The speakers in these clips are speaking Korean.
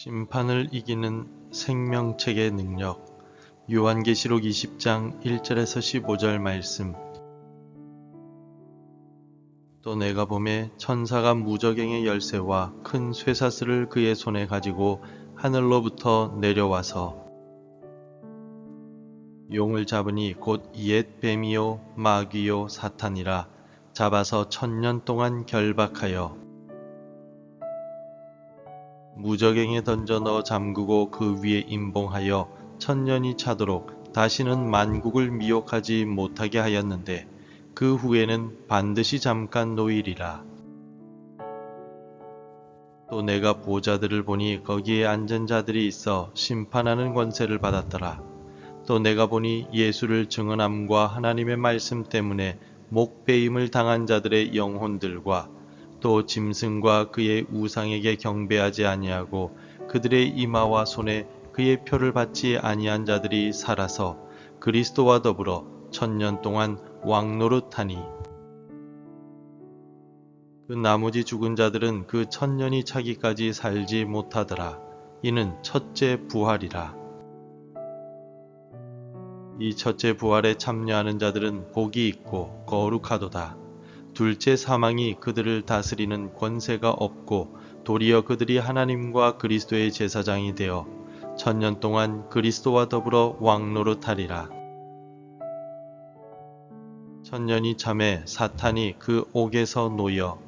심판을 이기는 생명책의 능력. 요한계시록 20장 1절에서 15절 말씀. 또 내가 봄에 천사가 무저갱의 열쇠와 큰 쇠사슬을 그의 손에 가지고 하늘로부터 내려와서 용을 잡으니 곧옛 뱀이요 마귀요 사탄이라 잡아서 천년 동안 결박하여 무적행에 던져 넣어 잠그고 그 위에 임봉하여 천년이 차도록 다시는 만국을 미혹하지 못하게 하였는데 그 후에는 반드시 잠깐 노일이라. 또 내가 보자들을 보니 거기에 앉은 자들이 있어 심판하는 권세를 받았더라. 또 내가 보니 예수를 증언함과 하나님의 말씀 때문에 목배임을 당한 자들의 영혼들과 또 짐승과 그의 우상에게 경배하지 아니하고 그들의 이마와 손에 그의 표를 받지 아니한 자들이 살아서 그리스도와 더불어 천년 동안 왕노릇하니 그 나머지 죽은 자들은 그 천년이 차기까지 살지 못하더라. 이는 첫째 부활이라. 이 첫째 부활에 참여하는 자들은 복이 있고 거룩하도다. 둘째 사망이 그들을 다스리는 권세가 없고 도리어 그들이 하나님과 그리스도의 제사장이 되어 천년 동안 그리스도와 더불어 왕노릇하리라. 천년이 참에 사탄이 그 옥에서 놓여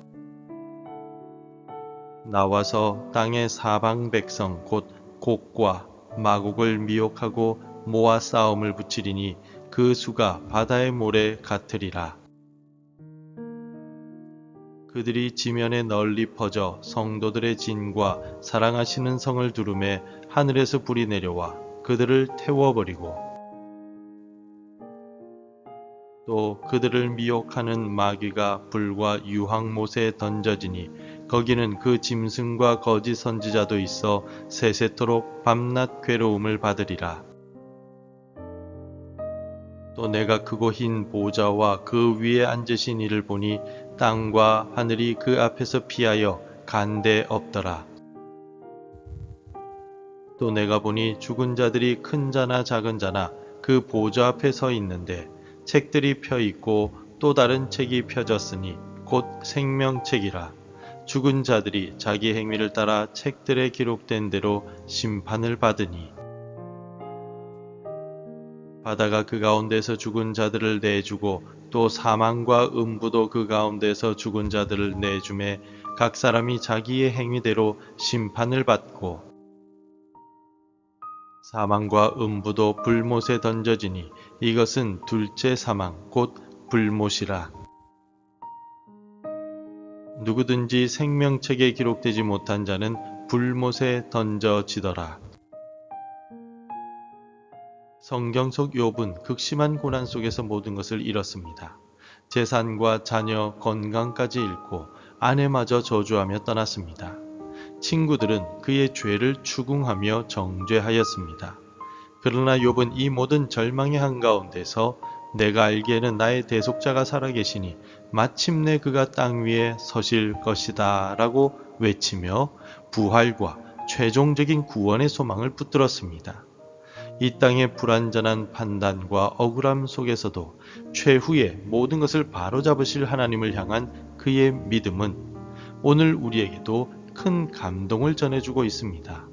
나와서 땅의 사방 백성 곧 곡과 마곡을 미혹하고 모아 싸움을 붙이리니 그 수가 바다의 모래 같으리라. 그들이 지면에 널리 퍼져 성도들의 진과 사랑하시는 성을 두름에 하늘에서 불이 내려와 그들을 태워버리고 또 그들을 미혹하는 마귀가 불과 유황못에 던져지니 거기는 그 짐승과 거짓 선지자도 있어 세세토록 밤낮 괴로움을 받으리라. 또 내가 크고 흰 보좌와 그 위에 앉으신 이를 보니 땅과 하늘이 그 앞에서 피하여 간데 없더라. 또 내가 보니 죽은 자들이 큰 자나 작은 자나 그 보좌 앞에 서 있는데 책들이 펴 있고 또 다른 책이 펴졌으니 곧 생명책이라. 죽은 자들이 자기 행위를 따라 책들에 기록된 대로 심판을 받으니 바다가 그 가운데서 죽은 자들을 내주고 또 사망과 음부도 그 가운데서 죽은 자들을 내주매 각 사람이 자기의 행위대로 심판을 받고 사망과 음부도 불못에 던져지니 이것은 둘째 사망 곧 불못이라 누구든지 생명책에 기록되지 못한 자는 불못에 던져지더라. 성경 속 욥은 극심한 고난 속에서 모든 것을 잃었습니다. 재산과 자녀, 건강까지 잃고 아내마저 저주하며 떠났습니다. 친구들은 그의 죄를 추궁하며 정죄하였습니다. 그러나 욥은 이 모든 절망의 한가운데서 내가 알기에는 나의 대속자가 살아계시니 마침내 그가 땅 위에 서실 것이다 라고 외치며 부활과 최종적인 구원의 소망을 붙들었습니다. 이 땅의 불완전한 판단과 억울함 속에서도 최후의 모든 것을 바로잡으실 하나님을 향한 그의 믿음은 오늘 우리에게도 큰 감동을 전해주고 있습니다.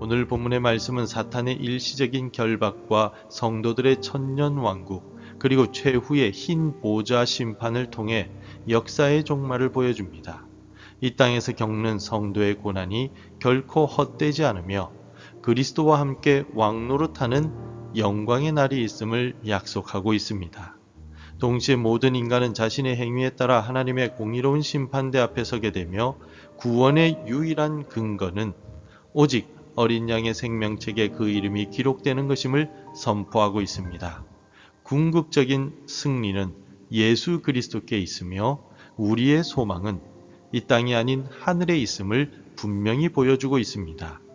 오늘 본문의 말씀은 사탄의 일시적인 결박과 성도들의 천년 왕국 그리고 최후의 흰 보좌 심판을 통해 역사의 종말을 보여줍니다. 이 땅에서 겪는 성도의 고난이 결코 헛되지 않으며 그리스도와 함께 왕노릇하는 영광의 날이 있음을 약속하고 있습니다. 동시에 모든 인간은 자신의 행위에 따라 하나님의 공의로운 심판대 앞에 서게 되며 구원의 유일한 근거는 오직 어린 양의 생명책에 그 이름이 기록되는 것임을 선포하고 있습니다. 궁극적인 승리는 예수 그리스도께 있으며 우리의 소망은 이 땅이 아닌 하늘에 있음을 분명히 보여주고 있습니다.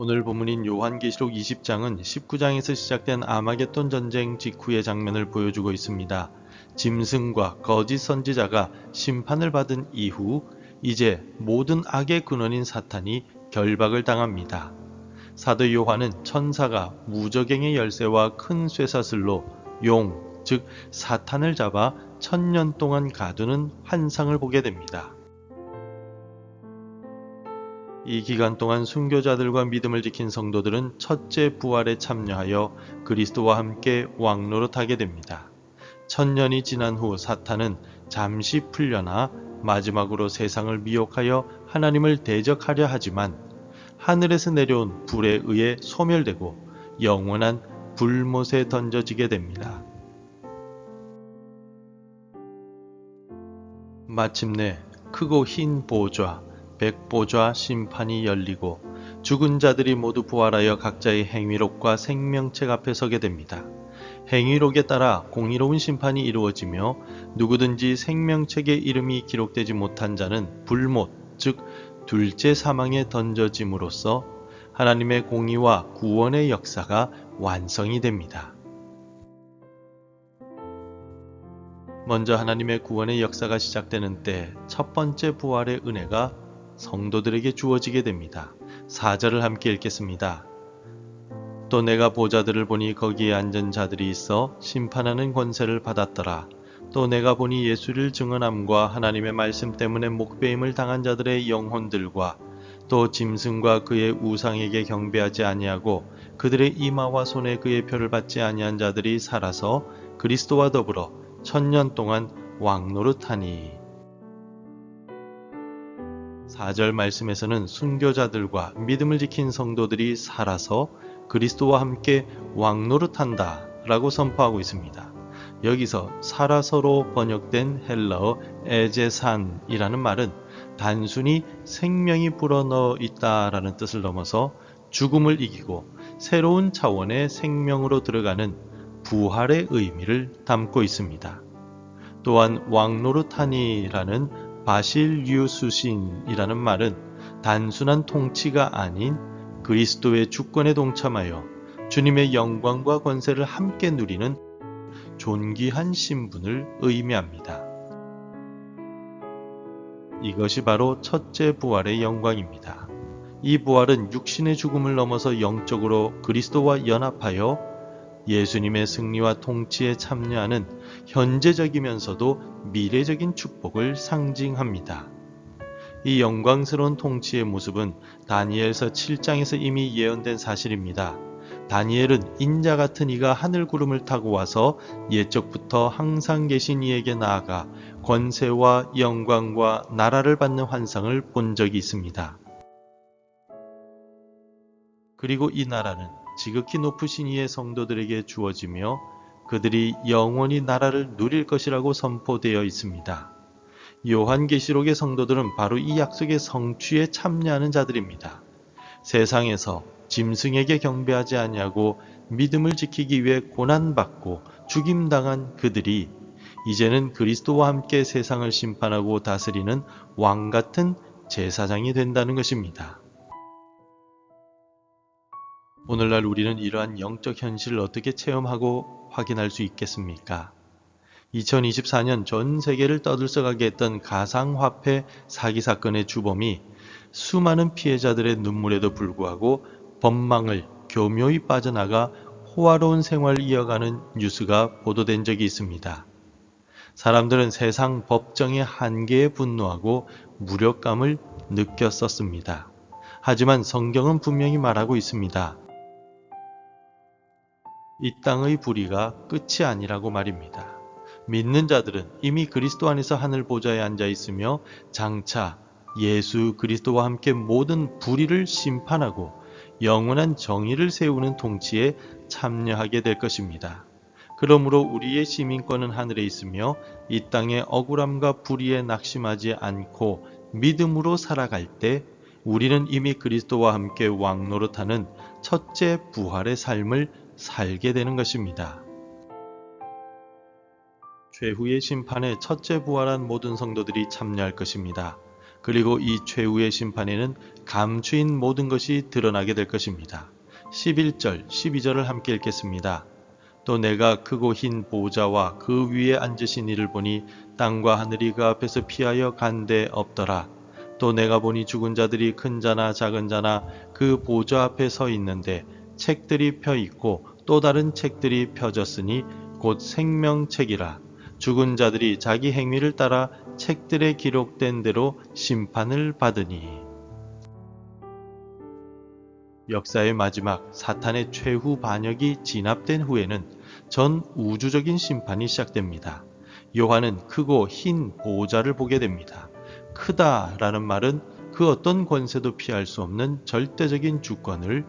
오늘 본문인 요한계시록 20장은 19장에서 시작된 아마겟돈 전쟁 직후의 장면을 보여주고 있습니다. 짐승과 거짓 선지자가 심판을 받은 이후 이제 모든 악의 근원인 사탄이 결박을 당합니다. 사도 요한은 천사가 무적행의 열쇠와 큰 쇠사슬로 용, 즉 사탄을 잡아 천년 동안 가두는 환상을 보게 됩니다. 이 기간 동안 순교자들과 믿음을 지킨 성도들은 첫째 부활에 참여하여 그리스도와 함께 왕노릇하게 됩니다. 천년이 지난 후 사탄은 잠시 풀려나 마지막으로 세상을 미혹하여 하나님을 대적하려 하지만 하늘에서 내려온 불에 의해 소멸되고 영원한 불못에 던져지게 됩니다. 마침내 크고 흰 보좌, 백보좌 심판이 열리고 죽은 자들이 모두 부활하여 각자의 행위록과 생명책 앞에 서게 됩니다. 행위록에 따라 공의로운 심판이 이루어지며 누구든지 생명책에 이름이 기록되지 못한 자는 불못, 즉 둘째 사망에 던져짐으로써 하나님의 공의와 구원의 역사가 완성이 됩니다. 먼저 하나님의 구원의 역사가 시작되는 때 첫 번째 부활의 은혜가 성도들에게 주어지게 됩니다. 4절을 함께 읽겠습니다. 또 내가 보자들을 보니 거기에 앉은 자들이 있어 심판하는 권세를 받았더라. 또 내가 보니 예수를 증언함과 하나님의 말씀 때문에 목배임을 당한 자들의 영혼들과 또 짐승과 그의 우상에게 경배하지 아니하고 그들의 이마와 손에 그의 표를 받지 아니한 자들이 살아서 그리스도와 더불어 천년 동안 왕노릇하니 4절 말씀에서는 순교자들과 믿음을 지킨 성도들이 살아서 그리스도와 함께 왕노릇한다 라고 선포하고 있습니다. 여기서 살아서로 번역된 헬러어 에제산이라는 말은 단순히 생명이 불어넣어 있다라는 뜻을 넘어서 죽음을 이기고 새로운 차원의 생명으로 들어가는 부활의 의미를 담고 있습니다. 또한 왕노르타니라는 바실유수신이라는 말은 단순한 통치가 아닌 그리스도의 주권에 동참하여 주님의 영광과 권세를 함께 누리는 존귀한 신분을 의미합니다. 이것이 바로 첫째 부활의 영광입니다. 이 부활은 육신의 죽음을 넘어서 영적으로 그리스도와 연합하여 예수님의 승리와 통치에 참여하는 현재적이면서도 미래적인 축복을 상징합니다. 이 영광스러운 통치의 모습은 다니엘서 7장에서 이미 예언된 사실입니다. 다니엘은 인자 같은 이가 하늘 구름을 타고 와서 옛적부터 항상 계신 이에게 나아가 권세와 영광과 나라를 받는 환상을 본 적이 있습니다. 그리고 이 나라는 지극히 높으신 이의 성도들에게 주어지며 그들이 영원히 나라를 누릴 것이라고 선포되어 있습니다. 요한계시록의 성도들은 바로 이 약속의 성취에 참여하는 자들입니다. 세상에서 짐승에게 경배하지 아니하고 믿음을 지키기 위해 고난받고 죽임당한 그들이 이제는 그리스도와 함께 세상을 심판하고 다스리는 왕 같은 제사장이 된다는 것입니다. 오늘날 우리는 이러한 영적 현실을 어떻게 체험하고 확인할 수 있겠습니까? 2024년 전 세계를 떠들썩하게 했던 가상화폐 사기 사건의 주범이 수많은 피해자들의 눈물에도 불구하고 법망을 교묘히 빠져나가 호화로운 생활을 이어가는 뉴스가 보도된 적이 있습니다. 사람들은 세상 법정의 한계에 분노하고 무력감을 느꼈었습니다. 하지만 성경은 분명히 말하고 있습니다. 이 땅의 불의가 끝이 아니라고 말입니다. 믿는 자들은 이미 그리스도 안에서 하늘 보좌에 앉아 있으며 장차 예수 그리스도와 함께 모든 불의를 심판하고 영원한 정의를 세우는 통치에 참여하게 될 것입니다. 그러므로 우리의 시민권은 하늘에 있으며 이 땅의 억울함과 불의에 낙심하지 않고 믿음으로 살아갈 때 우리는 이미 그리스도와 함께 왕노릇하는 첫째 부활의 삶을 살게 되는 것입니다. 최후의 심판에 첫째 부활한 모든 성도들이 참여할 것입니다. 그리고 이 최후의 심판에는 감추인 모든 것이 드러나게 될 것입니다. 11절, 12절을 함께 읽겠습니다. 또 내가 크고 흰 보좌와 그 위에 앉으신 이를 보니 땅과 하늘이 그 앞에서 피하여 간데 없더라. 또 내가 보니 죽은 자들이 큰 자나 작은 자나 그 보좌 앞에 서 있는데 책들이 펴 있고 또 다른 책들이 펴졌으니 곧 생명책이라. 죽은 자들이 자기 행위를 따라 책들에 기록된 대로 심판을 받으니. 역사의 마지막 사탄의 최후 반역이 진압된 후에는 전 우주적인 심판이 시작됩니다. 요한은 크고 흰 보좌를 보게 됩니다. 크다라는 말은 그 어떤 권세도 피할 수 없는 절대적인 주권을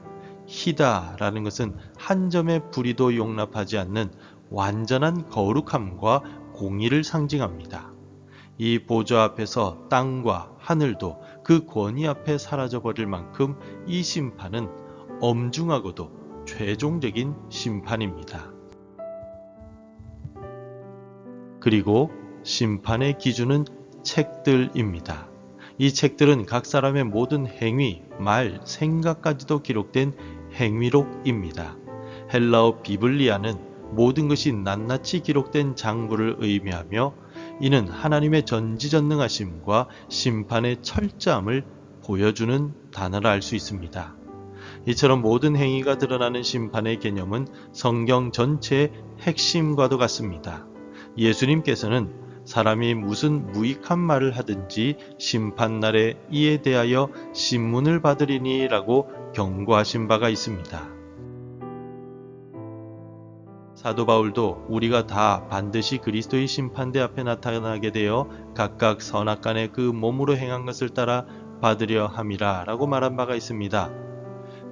희다라는 것은 한 점의 불의도 용납하지 않는 완전한 거룩함과 공의를 상징합니다. 이 보좌 앞에서 땅과 하늘도 그 권위 앞에 사라져 버릴 만큼 이 심판은 엄중하고도 최종적인 심판입니다. 그리고 심판의 기준은 책들입니다. 이 책들은 각 사람의 모든 행위, 말, 생각까지도 기록된 행위록입니다. 헬라어 비블리아는 모든 것이 낱낱이 기록된 장부를 의미하며 이는 하나님의 전지전능하심과 심판의 철저함을 보여주는 단어라 할 수 있습니다. 이처럼 모든 행위가 드러나는 심판의 개념은 성경 전체의 핵심과도 같습니다. 예수님께서는 사람이 무슨 무익한 말을 하든지 심판날에 이에 대하여 신문을 받으리니 라고 경고하신 바가 있습니다. 사도 바울도 우리가 다 반드시 그리스도의 심판대 앞에 나타나게 되어 각각 선악간에 그 몸으로 행한 것을 따라 받으려 함이라 라고 말한 바가 있습니다.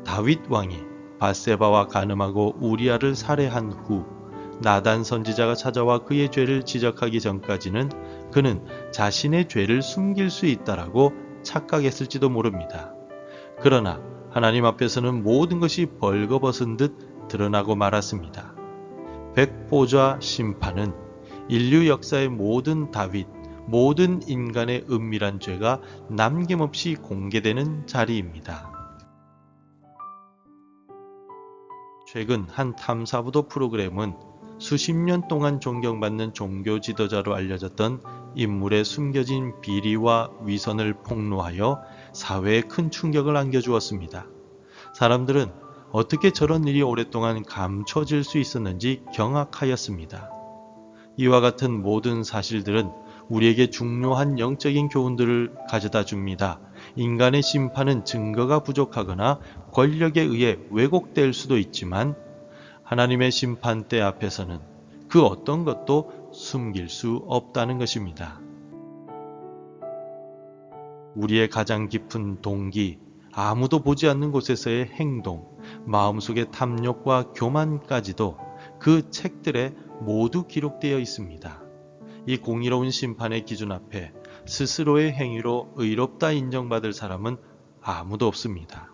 다윗 왕이 바세바와 가늠하고 우리아를 살해한 후 나단 선지자가 찾아와 그의 죄를 지적하기 전까지는 그는 자신의 죄를 숨길 수 있다라고 착각했을지도 모릅니다. 그러나 하나님 앞에서는 모든 것이 벌거벗은 듯 드러나고 말았습니다. 백보좌 심판은 인류 역사의 모든 다윗, 모든 인간의 은밀한 죄가 남김없이 공개되는 자리입니다. 최근 한 탐사부도 프로그램은 수십 년 동안 존경받는 종교 지도자로 알려졌던 인물의 숨겨진 비리와 위선을 폭로하여 사회에 큰 충격을 안겨주었습니다. 사람들은 어떻게 저런 일이 오랫동안 감춰질 수 있었는지 경악하였습니다. 이와 같은 모든 사실들은 우리에게 중요한 영적인 교훈들을 가져다 줍니다. 인간의 심판은 증거가 부족하거나 권력에 의해 왜곡될 수도 있지만 하나님의 심판대 앞에서는 그 어떤 것도 숨길 수 없다는 것입니다. 우리의 가장 깊은 동기, 아무도 보지 않는 곳에서의 행동, 마음속의 탐욕과 교만까지도 그 책들에 모두 기록되어 있습니다. 이 공의로운 심판의 기준 앞에 스스로의 행위로 의롭다 인정받을 사람은 아무도 없습니다.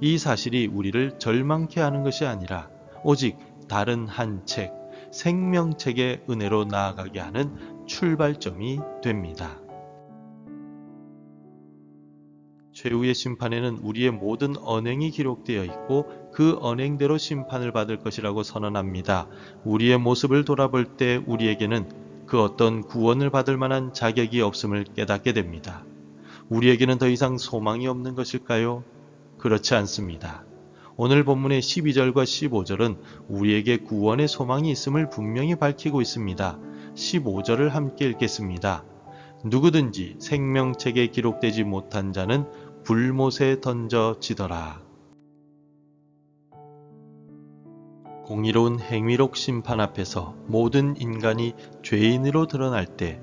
이 사실이 우리를 절망케 하는 것이 아니라 오직 다른 한 책, 생명책의 은혜로 나아가게 하는 출발점이 됩니다. 최후의 심판에는 우리의 모든 언행이 기록되어 있고 그 언행대로 심판을 받을 것이라고 선언합니다. 우리의 모습을 돌아볼 때 우리에게는 그 어떤 구원을 받을 만한 자격이 없음을 깨닫게 됩니다. 우리에게는 더 이상 소망이 없는 것일까요? 그렇지 않습니다. 오늘 본문의 12절과 15절은 우리에게 구원의 소망이 있음을 분명히 밝히고 있습니다. 15절을 함께 읽겠습니다. 누구든지 생명책에 기록되지 못한 자는 불못에 던져지더라. 공의로운 행위록 심판 앞에서 모든 인간이 죄인으로 드러날 때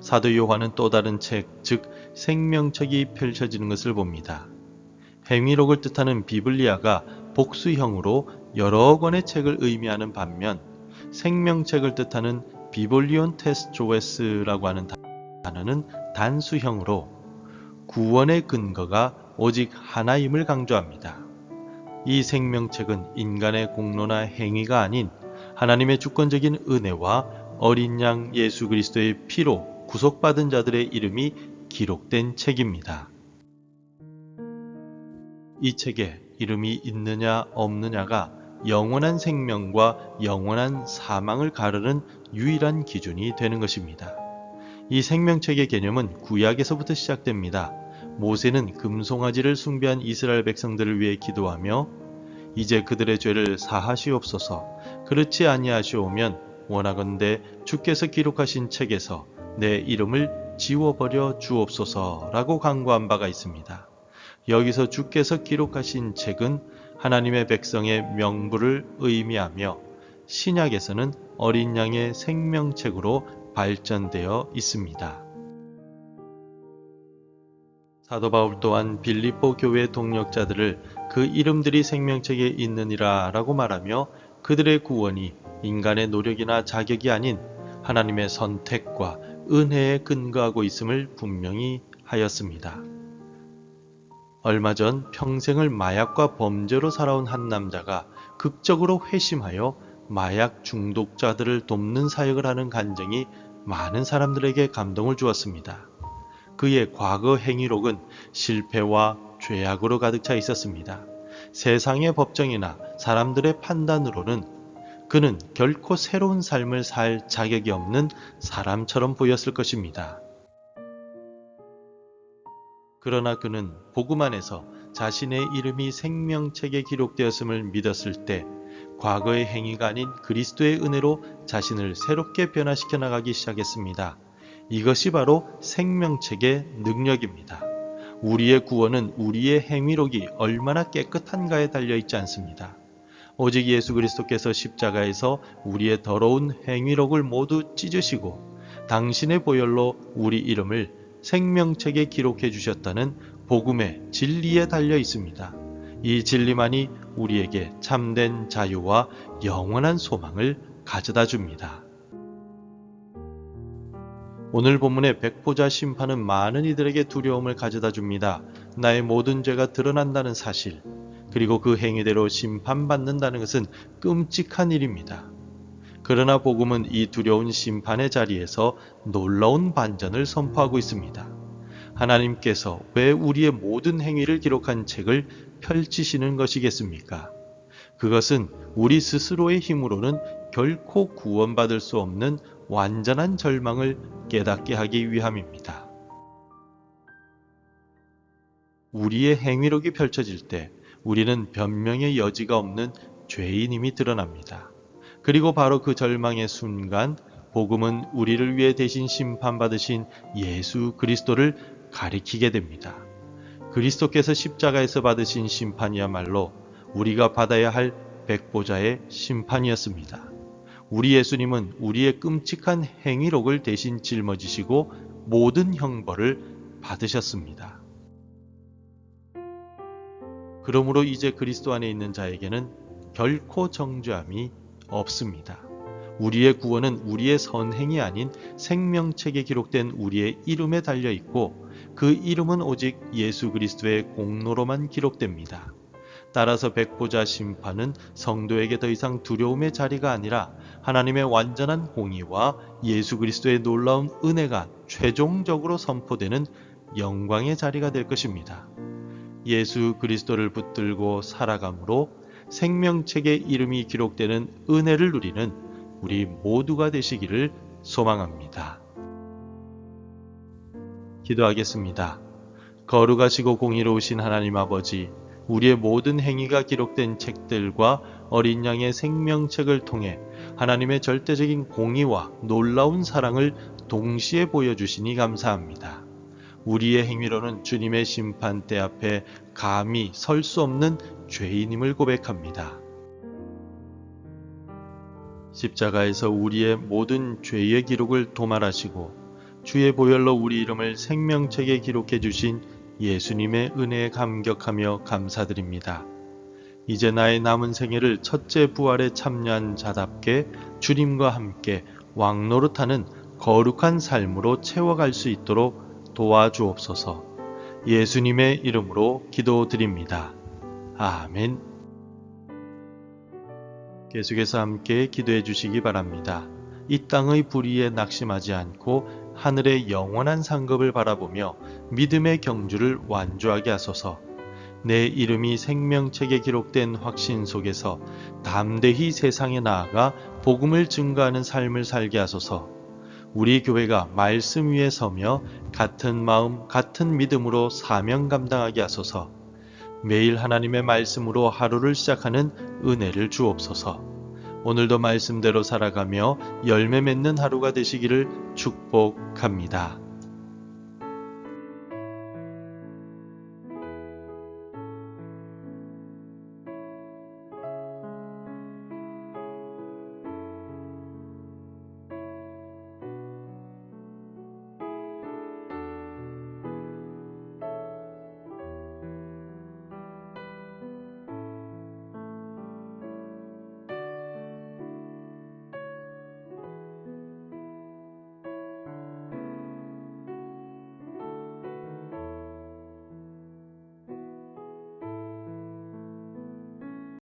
사도 요한은 또 다른 책, 즉 생명책이 펼쳐지는 것을 봅니다. 행위록을 뜻하는 비블리아가 복수형으로 여러 권의 책을 의미하는 반면 생명책을 뜻하는 비볼리온 테스조웨스라고 하는 단어는 단수형으로 구원의 근거가 오직 하나임을 강조합니다. 이 생명책은 인간의 공로나 행위가 아닌 하나님의 주권적인 은혜와 어린 양 예수 그리스도의 피로 구속받은 자들의 이름이 기록된 책입니다. 이 책에 이름이 있느냐 없느냐가 영원한 생명과 영원한 사망을 가르는 유일한 기준이 되는 것입니다. 이 생명책의 개념은 구약에서부터 시작됩니다. 모세는 금송아지를 숭배한 이스라엘 백성들을 위해 기도하며 이제 그들의 죄를 사하시옵소서 그렇지 아니하시오면 원하건대 주께서 기록하신 책에서 내 이름을 지워버려 주옵소서라고 강구한 바가 있습니다. 여기서 주께서 기록하신 책은 하나님의 백성의 명부를 의미하며 신약에서는 어린 양의 생명책으로 발전되어 있습니다. 사도 바울 또한 빌립보 교회 동력자들을 그 이름들이 생명책에 있느니라 라고 말하며 그들의 구원이 인간의 노력이나 자격이 아닌 하나님의 선택과 은혜에 근거하고 있음을 분명히 하였습니다. 얼마 전 평생을 마약과 범죄로 살아온 한 남자가 극적으로 회심하여 마약 중독자들을 돕는 사역을 하는 간증이 많은 사람들에게 감동을 주었습니다. 그의 과거 행위록은 실패와 죄악으로 가득 차 있었습니다. 세상의 법정이나 사람들의 판단으로는 그는 결코 새로운 삶을 살 자격이 없는 사람처럼 보였을 것입니다. 그러나 그는 복음 안에서 자신의 이름이 생명책에 기록되었음을 믿었을 때 과거의 행위가 아닌 그리스도의 은혜로 자신을 새롭게 변화시켜 나가기 시작했습니다. 이것이 바로 생명책의 능력입니다. 우리의 구원은 우리의 행위록이 얼마나 깨끗한가에 달려 있지 않습니다. 오직 예수 그리스도께서 십자가에서 우리의 더러운 행위록을 모두 찢으시고 당신의 보혈로 우리 이름을 생명책에 기록해 주셨다는 복음의 진리에 달려 있습니다. 이 진리만이 우리에게 참된 자유와 영원한 소망을 가져다 줍니다. 오늘 본문의 백보자 심판은 많은 이들에게 두려움을 가져다 줍니다. 나의 모든 죄가 드러난다는 사실, 그리고 그 행위대로 심판받는다는 것은 끔찍한 일입니다. 그러나 복음은 이 두려운 심판의 자리에서 놀라운 반전을 선포하고 있습니다. 하나님께서 왜 우리의 모든 행위를 기록한 책을 펼치시는 것이겠습니까? 그것은 우리 스스로의 힘으로는 결코 구원받을 수 없는 완전한 절망을 깨닫게 하기 위함입니다. 우리의 행위록이 펼쳐질 때 우리는 변명의 여지가 없는 죄인임이 드러납니다. 그리고 바로 그 절망의 순간 복음은 우리를 위해 대신 심판받으신 예수 그리스도를 가리키게 됩니다. 그리스도께서 십자가에서 받으신 심판이야말로 우리가 받아야 할 백보자의 심판이었습니다. 우리 예수님은 우리의 끔찍한 행위록을 대신 짊어지시고 모든 형벌을 받으셨습니다. 그러므로 이제 그리스도 안에 있는 자에게는 결코 정죄함이 없습니다. 우리의 구원은 우리의 선행이 아닌 생명책에 기록된 우리의 이름에 달려 있고 그 이름은 오직 예수 그리스도의 공로로만 기록됩니다. 따라서 백보자 심판은 성도에게 더 이상 두려움의 자리가 아니라 하나님의 완전한 홍의와 예수 그리스도의 놀라운 은혜가 최종적으로 선포되는 영광의 자리가 될 것입니다. 예수 그리스도를 붙들고 살아감으로 생명책의 이름이 기록되는 은혜를 누리는 우리 모두가 되시기를 소망합니다. 기도하겠습니다. 거룩하시고 공의로우신 하나님 아버지, 우리의 모든 행위가 기록된 책들과 어린 양의 생명책을 통해 하나님의 절대적인 공의와 놀라운 사랑을 동시에 보여주시니 감사합니다. 우리의 행위로는 주님의 심판대 앞에 감히 설 수 없는 죄인임을 고백합니다. 십자가에서 우리의 모든 죄의 기록을 도말하시고 주의 보혈로 우리 이름을 생명책에 기록해 주신 예수님의 은혜에 감격하며 감사드립니다. 이제 나의 남은 생애를 첫째 부활에 참여한 자답게 주님과 함께 왕노릇하는 거룩한 삶으로 채워갈 수 있도록 도와주옵소서. 예수님의 이름으로 기도드립니다. 아멘. 계속해서 함께 기도해 주시기 바랍니다. 이 땅의 불의에 낙심하지 않고 하늘의 영원한 상급을 바라보며 믿음의 경주를 완주하게 하소서. 내 이름이 생명책에 기록된 확신 속에서 담대히 세상에 나아가 복음을 증거하는 삶을 살게 하소서. 우리 교회가 말씀 위에 서며 같은 마음, 같은 믿음으로 사명 감당하게 하소서. 매일 하나님의 말씀으로 하루를 시작하는 은혜를 주옵소서. 오늘도 말씀대로 살아가며 열매 맺는 하루가 되시기를 축복합니다.